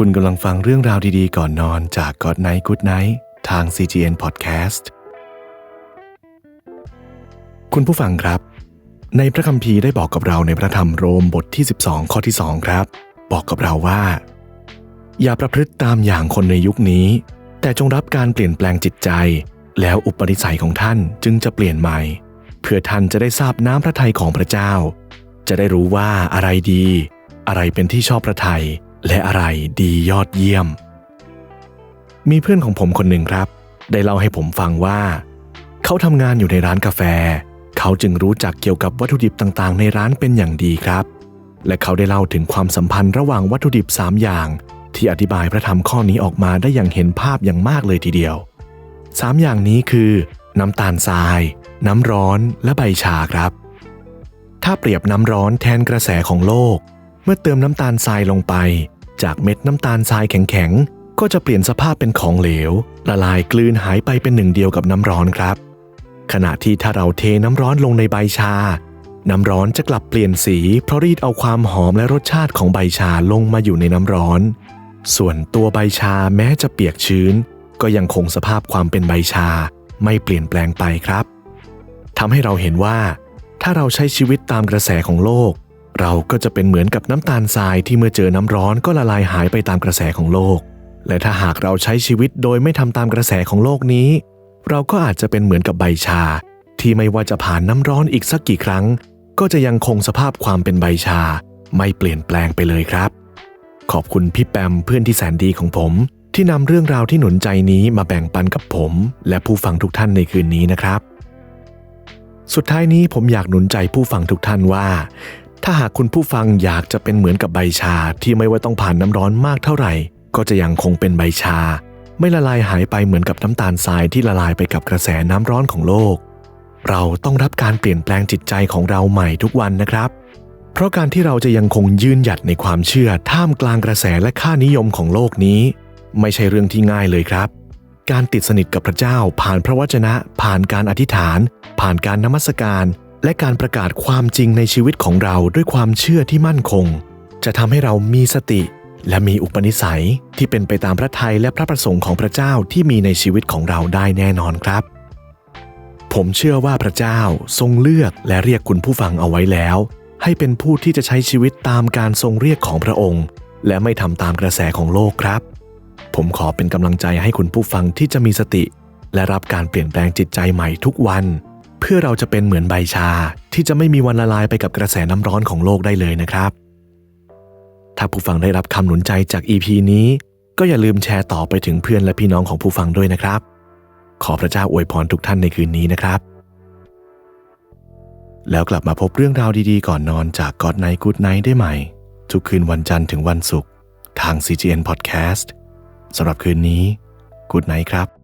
คุณกำลังฟังเรื่องราวดีๆ ก่อนนอนจาก God Night Good Night ทาง CGN Podcast คุณผู้ฟังครับ ในพระคัมภีร์ได้บอกกับเราในพระธรรมโรมบทที่ 12 ข้อที่ 2 ครับ บอกกับเราว่า อย่าประพฤติตามอย่างคนในยุคนี้ แต่จงรับการเปลี่ยนแปลงจิตใจ แล้วอุปนิสัยของท่านจึงจะเปลี่ยนใหม่ เพื่อท่านจะได้ทราบน้ำพระทัยของพระเจ้า จะได้รู้ว่าอะไรดี อะไรเป็นที่ชอบพระทัย และอะไรดียอดเยี่ยม มีเพื่อนของผมคนหนึ่งครับ ได้เล่าให้ผมฟังว่า เขาทำงานอยู่ในร้านกาแฟ เขาจึงรู้จักเกี่ยวกับวัตถุดิบต่างๆ ในร้านเป็นอย่างดีครับ และเขาได้เล่าถึงความสัมพันธ์ระหว่างวัตถุดิบ 3 อย่าง ที่อธิบายพระธรรมข้อนี้ออกมาได้อย่างเห็นภาพอย่างมากเลยทีเดียว 3 อย่างนี้คือ น้ำตาลทราย น้ำร้อนและใบชาครับ ถ้าเปรียบน้ำร้อนแทนกระแสของโลกเมื่อเติมน้ำตาลทรายลงไป จากเม็ดน้ำตาลทรายแข็งๆ ก็จะเปลี่ยนสภาพเป็นของเหลว ละลายกลืนหายไปเป็นหนึ่งเดียวกับน้ำร้อนครับ ขณะที่ถ้าเราเทน้ำร้อนลงในใบชา น้ำร้อนจะกลับเปลี่ยนสี เพราะรีดเอาความหอมและรสชาติของใบชาลงมาอยู่ในน้ำร้อน ส่วนตัวใบชาแม้จะเปียกชื้น ก็ยังคงสภาพความเป็นใบชาไม่เปลี่ยนแปลงไปครับทำให้เราเห็นว่า ถ้าเราใช้ชีวิตตามกระแสของโลก เราก็จะเป็นเหมือนกับน้ำตาลทรายที่เมื่อเจอน้ำร้อนก็ละลายหายไปตามกระแสของโลก และถ้าหากเราใช้ชีวิตโดยไม่ทำตามกระแสของโลกนี้ เราก็อาจจะเป็นเหมือนกับใบชา ที่ไม่ว่าจะผ่านน้ำร้อนอีกสักกี่ครั้ง ก็จะยังคงสภาพความเป็นใบชา ไม่เปลี่ยนแปลงไปเลยครับ ขอบคุณพี่แปมเพื่อนที่แสนดีของผม ที่นำเรื่องราวที่หนุนใจนี้มาแบ่งปันกับผม และผู้ฟังทุกท่านในคืนนี้นะครับ สุดท้ายนี้ผมอยากหนุนใจผู้ฟังทุกท่านว่า ถ้าหากคุณผู้ฟังอยากจะเป็นเหมือนกับใบชาที่ไม่ว่าต้องผ่านน้ำร้อนมากเท่าไหร่ ก็จะยังคงเป็นใบชา ไม่ละลายหายไปเหมือนกับน้ำตาลทรายที่ละลายไปกับกระแสน้ำร้อนของโลก เราต้องรับการเปลี่ยนแปลงจิตใจของเราใหม่ทุกวันนะครับ เพราะการที่เราจะยังคงยืนหยัดในความเชื่อท่ามกลางกระแสและค่านิยมของโลกนี้ ไม่ใช่เรื่องที่ง่ายเลยครับ การติดสนิทกับพระเจ้าผ่านพระวจนะ ผ่านการอธิษฐาน ผ่านการนมัสการ และการประกาศความจริงในชีวิตของเราด้วยความเชื่อที่มั่นคง จะทำให้เรามีสติ และมีอุปนิสัยที่เป็นไปตามพระทัยและพระประสงค์ของพระเจ้าที่มีในชีวิตของเราได้แน่นอนครับ ผมเชื่อว่าพระเจ้าทรงเลือกและเรียกคุณผู้ฟังเอาไว้แล้ว ให้เป็นผู้ที่จะใช้ชีวิตตามการทรงเรียกของพระองค์ และไม่ทำตามกระแสของโลกครับ ผมขอเป็นกำลังใจให้คุณผู้ฟังที่จะมีสติ และรับการเปลี่ยนแปลงจิตใจใหม่ทุกวัน พื่อเราจะเป็นเหมือนใบชาที่จะไม่มีวันละลายไปกับกระแสน้ำร้อนของโลกได้เลยนะครับ ถ้าผู้ฟังได้รับคำหนุนใจจาก EP นี้ ก็อย่าลืมแชร์ต่อไปถึงเพื่อนและพี่น้องของผู้ฟังด้วยนะครับ ขอพระเจ้าอวยพรทุกท่านในคืนนี้นะครับ แล้วกลับมาพบเรื่องราวดีๆ ก่อนนอนจาก God Night Good Night ได้ใหม่ ทุกคืนวันจันทร์ถึงวันศุกร์ทาง CGN Podcast สำหรับคืนนี้ Good Night ครับ